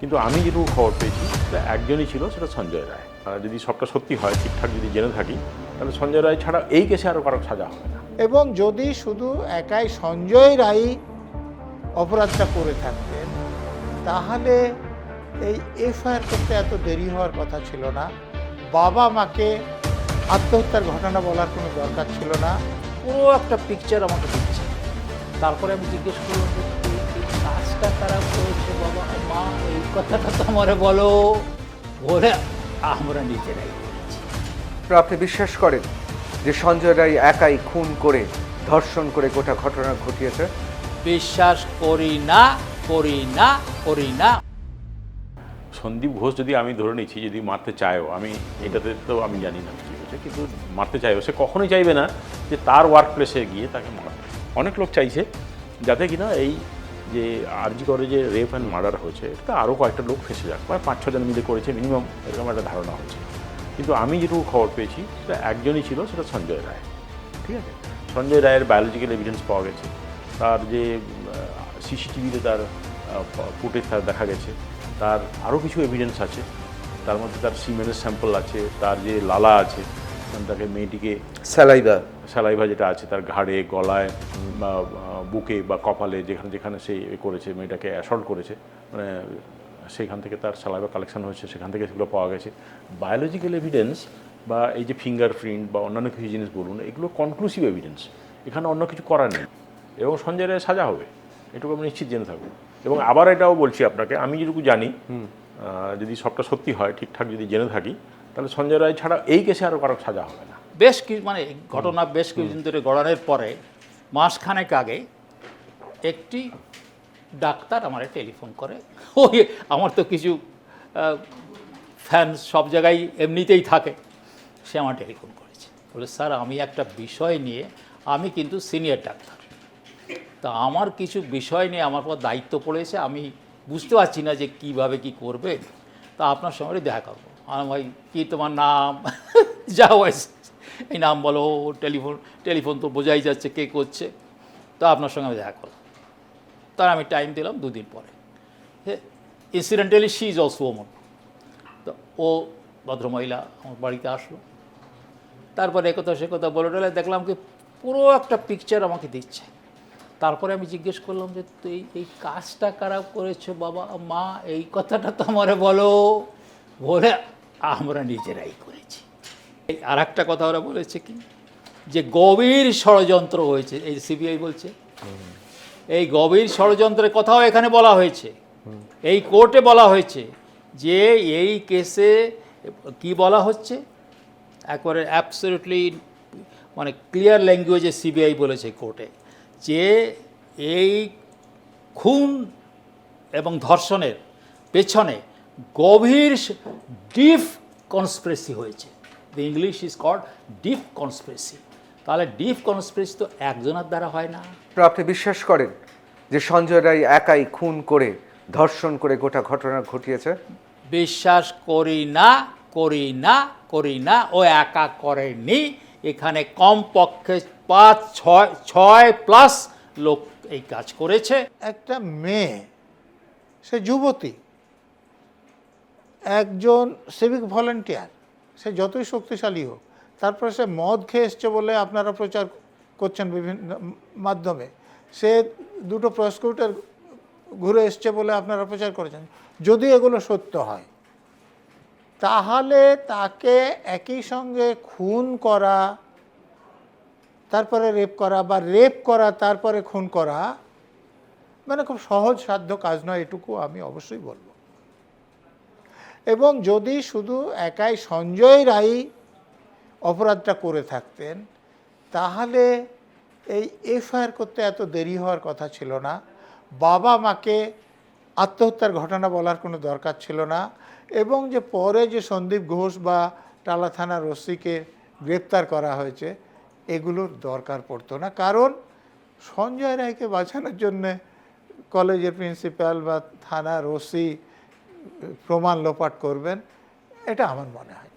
কিন্তু আমি যেটুকু খবর পেয়েছি সেটা একজনই ছিল সেটা সঞ্জয় রায়। আর যদি সবটা সত্যি হয় ঠিকঠাক যদি জেনে থাকি তাহলে সঞ্জয় রায় ছাড়া এই কেসে আরও কারও সাজা হবে না। এবং যদি শুধু একাই সঞ্জয় রায় অপরাধটা করে থাকতেন তাহলে এই এফআইআর করতে এত দেরি হওয়ার কথা ছিল না। বাবা মাকে আত্মহত্যার ঘটনা বলার কোনো দরকার ছিল না। পুরো একটা পিকচার আমাকে দিচ্ছে। তারপরে আমি জিজ্ঞেস করলাম কথাটা তো বলো বলে আমরা নিজেরাই আপনি বিশ্বাস করেন যে সঞ্জয় রায় একাই খুন করে ধর্ষণ করে গোটা ঘটনা ঘটিয়েছে? বিশ্বাস করি না করি না করি না। সন্দীপ ঘোষ যদি আমি ধরে নিচ্ছি যদি মারতে চায়ও আমি এটাতে তো আমি জানি না কী হয়েছে কিন্তু মারতে চাইও সে কখনোই চাইবে না যে তার ওয়ার্ক প্লেসে গিয়ে তাকে মারা। অনেক লোক চাইছে যাতে কিনা এই যে আরজি করে যে রেপ অ্যান্ড মার্ডার হয়েছে এটা আরও কয়েকটা লোক ফেসে যাক মানে পাঁচ ছজন মিলে করেছে মিনিমাম এরকম একটা ধারণা হচ্ছে কিন্তু আমি যেটুকু খবর পেয়েছি, সেটা একজনই ছিল, সেটা সঞ্জয় রায়। ঠিক আছে? সঞ্জয় রায়ের বায়োলজিক্যাল এভিডেন্স পাওয়া গেছে। তার যে সিসিটিভিতে তার ফুটেজ তার দেখা গেছে। তার আরও কিছু এভিডেন্স আছে। তার মধ্যে তার সিমেনের স্যাম্পল আছে, তার যে লালা আছে তাকে মেয়েটিকে স্যালাইবা সালাইভা যেটা আছে তার ঘাড়ে গলায় বা বুকে বা কপালে যেখানে যেখানে সে করেছে মেয়েটাকে অ্যাসল্ট করেছে মানে সেখান থেকে তার সালাইভা কালেকশন হয়েছে সেখান থেকে সেগুলো পাওয়া গেছে। বায়োলজিক্যাল এভিডেন্স বা এই যে ফিঙ্গার প্রিন্ট বা অন্যান্য কিছু জিনিস বলুন এগুলো কনক্লুসিভ এভিডেন্স এখানে অন্য কিছু করার নেই। এবং সঞ্জয় রায় সাজা হবে। এটুকু আমি নিশ্চিত জেনে থাকব। এবং আবার এটাও বলছি আপনাকে আমি যেটুকু জানি যদি সবটা সত্যি হয় ঠিকঠাক যদি জেনে থাকি তাহলে সঞ্জয় রায় ছাড়া এই কেসে আরও কারও সাজা হবে না। বেশ কিছু মানে ঘটনা বেশ কিছুদিন ধরে গড়ানোর পরে মাসখানেক আগে একটি ডাক্তার আমার টেলিফোন করে। ওই আমার তো কিছু ফ্যান সব জায়গায় এমনিতেই থাকে। সে আমার টেলিফোন করেছে। বলে স্যার আমি একটা বিষয় নিয়ে আমি কিন্তু সিনিয়র ডাক্তার। তা আমার কিছু বিষয় নিয়ে আমার পর দায়িত্ব পড়েছে। আমি বুঝতে পারছি না যে কীভাবে কি করবে। তা আপনার সঙ্গে দেখা করব। আমার ভাই কী তোমার নাম? যা হয়েছে এই নাম বলো, টেলিফোন টেলিফোন তো বোঝাই যাচ্ছে কে করছে। তো আপনার সঙ্গে আমি দেখা করলাম। তার আমি টাইম দিলাম দুদিন পরে। Incidentally she is also woman তো ও ভদ্রমহিলা আমার বাড়িতে আসলো। তারপরে একথা সে কথা বলে টলে দেখলাম কি পুরো একটা পিকচার আমাকে দিচ্ছে। তারপরে আমি জিজ্ঞেস করলাম যে, তুই এই কাজটা কারা করেছ বাবা? মা, এই কথাটা তো আমারে বলো। বলে, আমরা নিজেরাই করেছি। আর একটা কথা ওরা বলেছে কি? যে গভীর ষড়যন্ত্র হয়েছে এই সিবিআই বলছে। এই গভীর ষড়যন্ত্রের কথাও এখানে বলা হয়েছে। এই কোর্টে বলা হয়েছে যে এই কেসে কি বলা হচ্ছে? একবারে অ্যাবসলিউটলি মানে ক্লিয়ার ল্যাঙ্গুয়েজে সিবিআই বলেছে কোর্টে যে এই খুন এবং ধর্ষণের পেছনে গভীর ডিপ কনস্পিরেসি হয়েছে। The English is called deep conspiracy তাহলে ডিপ কনস্পিরেসি তো একজনের দ্বারা হয় না। আপনি বিশ্বাস করেন যে সঞ্জয় রায় একাই খুন করে ধর্ষণ করে গোটা ঘটনা ঘটিয়েছে? বিশ্বাস করি না করি না করি না ও একা করেনি। এখানে কমপক্ষে পাঁচ ছয় ছয় প্লাস লোক এই কাজ করেছে। একটা মেয়ে সে যুবতী একজন সিভিক ভলেন্টিয়ার সে যতই শক্তিশালী হোক, তারপরে সে মদ খেয়ে এসছে বলে আপনারা প্রচার করছেন বিভিন্ন মাধ্যমে, সে দুটো প্রসিকিউটর ঘুরে এসছে বলে আপনারা প্রচার করেছেন। যদি এগুলো সত্য হয়, তাহলে তাকে একই সঙ্গে খুন করা, তারপরে রেপ করা বা রেপ করা, তারপরে খুন করা মানে খুব সহজ সাধ্য কাজ নয়, এটুকু আমি অবশ্যই বলব। এবং যদি শুধু একাই সঞ্জয় রায় অপরাধটা করে থাকতেন, তাহলে এই এফআইআর করতে এত দেরি হওয়ার কথা ছিল না। বাবা মাকে আত্মহত্যার ঘটনা বলার কোনো দরকার ছিল না এবং যে পরে যে সন্দীপ ঘোষ বা টালা থানার ওসিকে গ্রেপ্তার করা হয়েছে, এগুলোর দরকার পড়তো না। কারণ সঞ্জয় রায়কে বাঁচানোর জন্যে কলেজের প্রিন্সিপাল বা থানার ওসি প্রমাণ লোপাট করবেন এটা আমার মনে হয়